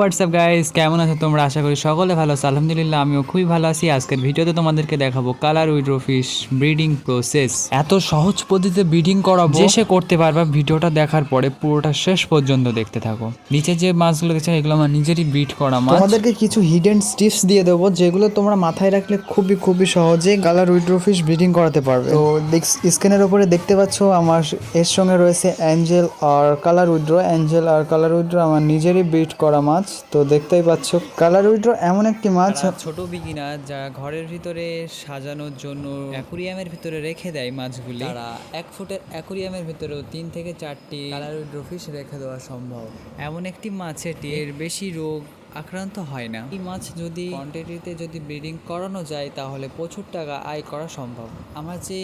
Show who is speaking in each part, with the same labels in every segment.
Speaker 1: WhatsApp guys কেমন আছো তোমরা? আশা করি সকলে ভালো আছো। আলহামদুলিল্লাহ, আমিও খুবই ভালো আছি। আজকের ভিডিওতে তোমাদেরকে দেখাবো colour widow fish breeding process এত সহজ পদ্ধতিতে ব্রিডিং করাবো যে সে করতে পারবা, ভিডিওটা দেখার পরে পুরোটা শেষ পর্যন্ত দেখতে থাকো। নিচে যে মাছগুলো দেখছ, এগুলো আমার নিজেরই ব্রিড করা মাছ।
Speaker 2: তোমাদেরকে কিছু হিডেন টিপস দিয়ে দেবো, যেগুলো তোমরা মাথায় রাখলে খুবই খুবই সহজে গালার উইড্রো ফিশ ব্রিডিং করাতে পারবে। তো স্ক্রিনের উপরে দেখতে পাচ্ছ, আমার এর সঙ্গে রয়েছে অ্যাঞ্জেল আর কালার উইড্রো অ্যাঞ্জেল আর কালার উইড্রো আমার নিজেরই ব্রিড করা মাছ। তো দেখতেই পাচ্ছ কালার উইড্রো এমন একটি মাছ।
Speaker 1: ছোট বিগিনার যারা ঘরের ভিতরে সাজানোর জন্য অ্যাকুরিয়ামের ভিতরে রেখে দেয় মাছগুলি। তারা এক ফুটের অ্যাকুরিয়ামের ভিতরেও তিন থেকে চারটি কালার ফিশ রেখে দেওয়া সম্ভব। এমন একটি মাছ এটি এর বেশি রোগ আক্রান্ত হয় না। এই মাছ যদি কোয়ান্টিটিতে যদি ব্রিডিং করানো যায় তাহলে প্রচুর টাকা আয় করা সম্ভব। আমার যে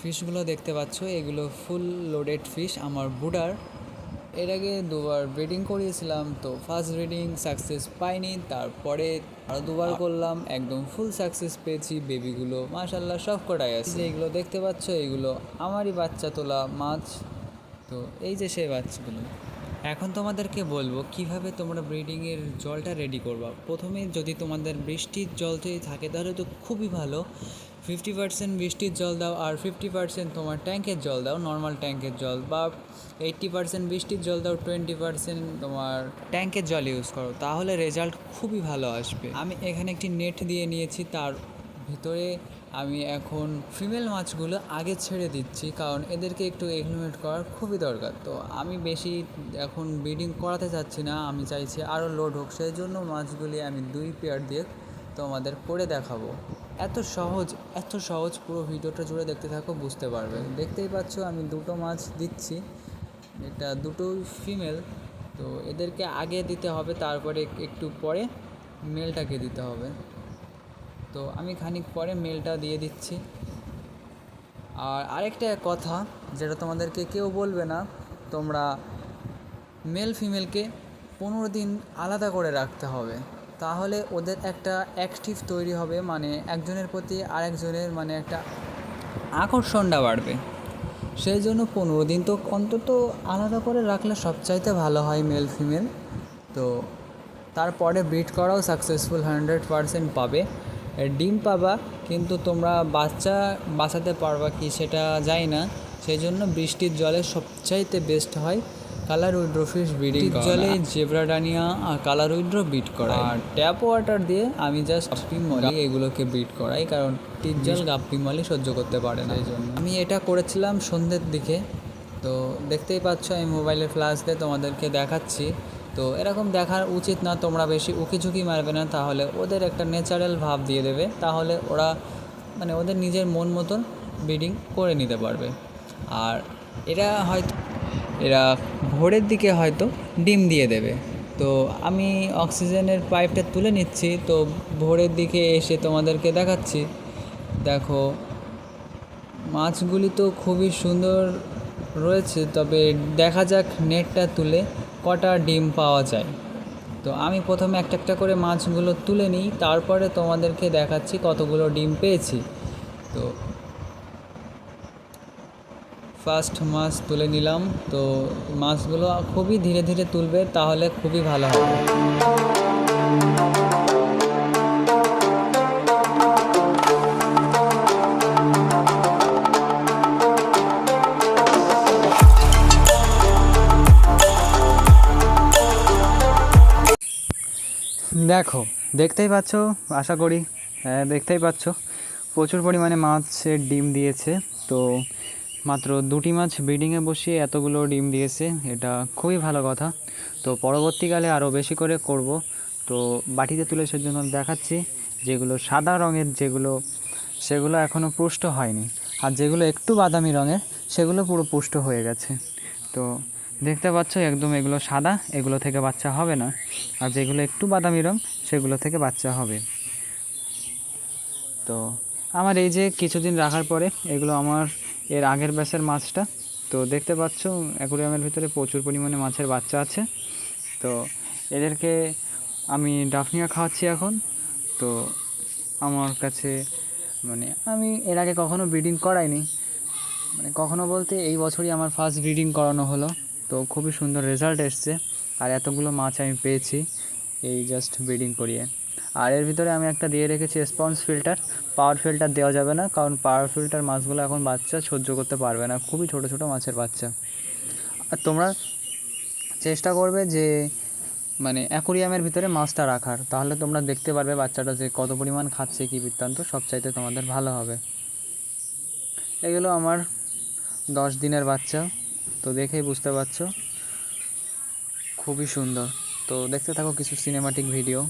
Speaker 1: ফিশগুলো দেখতে পাচ্ছ এগুলো ফুল লোডেড ফিশ আমার বুডার এর আগে দুবার ব্রিডিং করিয়েছিলাম, তো ফার্স্ট ব্রিডিং সাকসেস পাইনি, তারপরে আরও দুবার করলাম, একদম ফুল সাকসেস পেয়েছি বেবিগুলো মাশাল্লাহ সব কটাই আছে। এগুলো দেখতে পাচ্ছ, এগুলো আমারই বাচ্চা তোলা মাছ, তো এই যে সেই বাচ্চাগুলো। এখন তোমাদেরকে বলব, কীভাবে তোমরা ব্রিডিংয়ের জলটা রেডি করবা? প্রথমে যদি তোমাদের বৃষ্টির জল যদি থাকে, তাহলে তো খুবই ভালো। ফিফটি পার্সেন্ট বৃষ্টির জল দাও আর ফিফটি পার্সেন্ট তোমার ট্যাঙ্কের জল দাও নর্মাল ট্যাঙ্কের জল বা এইট্টি পার্সেন্ট বৃষ্টির জল দাও টোয়েন্টি পার্সেন্ট তোমার ট্যাঙ্কের জল ইউজ করো, তাহলে রেজাল্ট খুবই ভালো আসবে। আমি এখানে একটি নেট দিয়ে নিয়েছি, তার ভিতরে আমি এখন ফিমেল মাছগুলো আগে ছেড়ে দিচ্ছি, কারণ এদেরকে একটু এগনোমেট করার খুবই দরকার। তো আমি বেশি এখন ব্রিডিং করাতে চাচ্ছি না, আমি চাইছি আরও লোড হোক, সেই জন্য মাছগুলি আমি দুই পেয়ার দিয়ে তোমাদের করে দেখাবো। এত সহজ এত সহজ পুরো ভিডিওটা জুড়ে দেখতে থাকো, বুঝতে পারবে। দেখতেই পাচ্ছ, আমি দুটো মাছ দিচ্ছি। এটা দুটোই ফিমেল তো এদেরকে আগে দিতে হবে, তারপরে একটু পরে মেলটাকে দিতে হবে। তো আমি খানিক পরে মেলটা দিয়ে দিচ্ছি। আর আরেকটা কথা, যেটা তোমাদেরকে কেউ বলবে না, তোমরা মেল ফিমেলকে পনেরো দিন আলাদা করে রাখতে হবে। তাহলে ওদের একটা অ্যাক্টিভ তৈরি হবে মানে একজনের প্রতি আরেকজনের মানে একটা আকর্ষণটা বাড়বে। সেই জন্য পনেরো দিন তো অন্তত আলাদা করে রাখলে সবচাইতে ভালো হয় মেল ফিমেল তো তারপরে ব্রিড করাও সাকসেসফুল হান্ড্রেড পারসেন্ট পাবে। ডিম পাবা, কিন্তু তোমরা বাচ্চা বাঁচাতে পারবা কি সেটা যায় না। সেই জন্য বৃষ্টির জলে সবচাইতে বেস্ট হয় কালার উইড্রো ফিশ ব্রিডিং জলে জেব্রাডানিয়া আর কালার উইড্রো বিট করা। আর ট্যাপ ওয়াটার দিয়ে আমি জাস্ট মলি এগুলোকে বিট করাই কারণ টিপ জল গাপ্পি মলি সহ্য করতে পারে না। এই জন্য আমি এটা করেছিলাম সন্ধ্যের দিকে তো দেখতেই পাচ্ছ আমি মোবাইলের ফ্ল্যাশ দিয়ে তোমাদেরকে দেখাচ্ছি। তো এরকম দেখার উচিত না তোমরা বেশি উকি ঝুঁকি মারবে না তাহলে ওদের একটা ন্যাচারাল ভাব দিয়ে দেবে তাহলে ওরা মানে ওদের নিজের মন মতন ব্রিডিং করে নিতে পারবে। আর এরা হয়তো এরা ভোরের দিকে হয়তো ডিম দিয়ে দেবে। তো আমি অক্সিজেনের পাইপটা তুলে নিচ্ছি, তো ভোরের দিকে এসে তোমাদেরকে দেখাচ্ছি। দেখো, মাছগুলি তো খুবই সুন্দর রয়েছে, তবে দেখা যাক নেটটা তুলে কটা ডিম পাওয়া যায়। তো আমি প্রথমে একটা একটা করে মাছগুলো তুলে নিই, তারপরে তোমাদেরকে দেখাচ্ছি কতগুলো ডিম পেয়েছি। তো ফার্স্ট মাছ তুলে নিলাম। তো মাছগুলো খুবই ধীরে ধীরে তুলবে, তাহলে খুবই ভালো হবে। দেখো, দেখতেই পাচ্ছ, আশা করি হ্যাঁ দেখতেই পাচ্ছ। প্রচুর পরিমাণে মাছের ডিম দিয়েছে, তো মাত্র দুটি মাছ ব্রিডিংয়ে বসিয়ে এতগুলো ডিম দিয়েছে, এটা খুবই ভালো কথা। তো পরবর্তীকালে আরও বেশি করে করব। তো বাটিতে তুলে সেজন্য দেখাচ্ছি, যেগুলো সাদা রঙের যেগুলো, সেগুলো এখনও পুষ্ট হয়নি। আর যেগুলো একটু বাদামি রঙের, সেগুলো পুরো পুষ্ট হয়ে গেছে। তো দেখতে পাচ্ছ, একদম এগুলো সাদা, এগুলো থেকে বাচ্চা হবে না। আর যেগুলো একটু বাদামি রং সেগুলো থেকে বাচ্চা হবে। তো আমার এই যে কিছুদিন রাখার পরে, এগুলো আমার এর আগের ব্যাসের মাছটা। তো দেখতে পাচ্ছ, অ্যাকুরিয়ামের ভিতরে প্রচুর পরিমাণে মাছের বাচ্চা আছে। তো এদেরকে আমি ডাফনিয়া খাওয়াচ্ছি এখন। তো আমার কাছে মানে আমি এর আগে কখনো ব্রিডিং করাইনি। মানে কখনো বলতে এই বছরই আমার ফার্স্ট ব্রিডিং করানো হলো। তো খুবই সুন্দর রেজাল্ট এসছে। আর এতগুলো মাছ আমি পেয়েছি এই জাস্ট ব্রিডিং করিয়ে। আর এর ভিতরে আমি একটা দিয়ে রেখেছি স্পঞ্জ ফিল্টার পাওয়ার ফিল্টার দেওয়া যাবে না, কারণ পাওয়ার ফিল্টার মাছগুলো এখন বাচ্চা সহ্য করতে পারবে না, খুবই ছোট ছোট মাছের বাচ্চা। আর তোমরা চেষ্টা করবে যে মানে অ্যাকোরিয়ামের ভিতরে মাছটা রাখার, তাহলে তোমরা দেখতে পারবে বাচ্চাটা যে কত পরিমাণ খাচ্ছে, কি বৃত্তান্ত সব চাইতে তোমাদের ভালো হবে। এগুলো আমার দশ দিনের বাচ্চা, তো দেখেই বুঝতে পারছ, খুবই সুন্দর। তো দেখতে থাকো কিছু সিনেমাটিক ভিডিও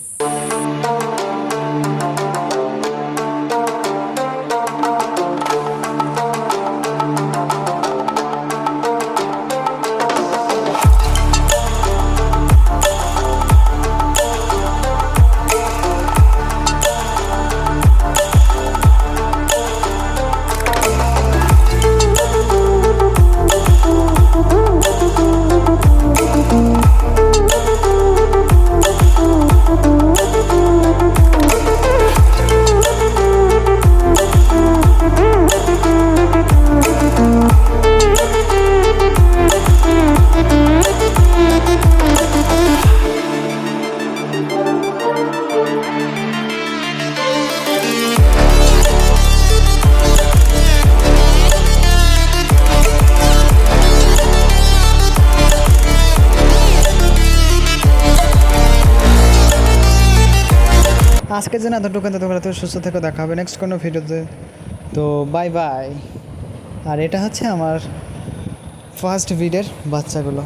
Speaker 2: আজকের জন্য এতটুকু তো সুস্থ থেকে, দেখা হবে নেক্সট কোনো ভিডিওতে। তো বাই বাই আর এটা হচ্ছে আমার ফার্স্ট ভিডের বাচ্চাগুলো।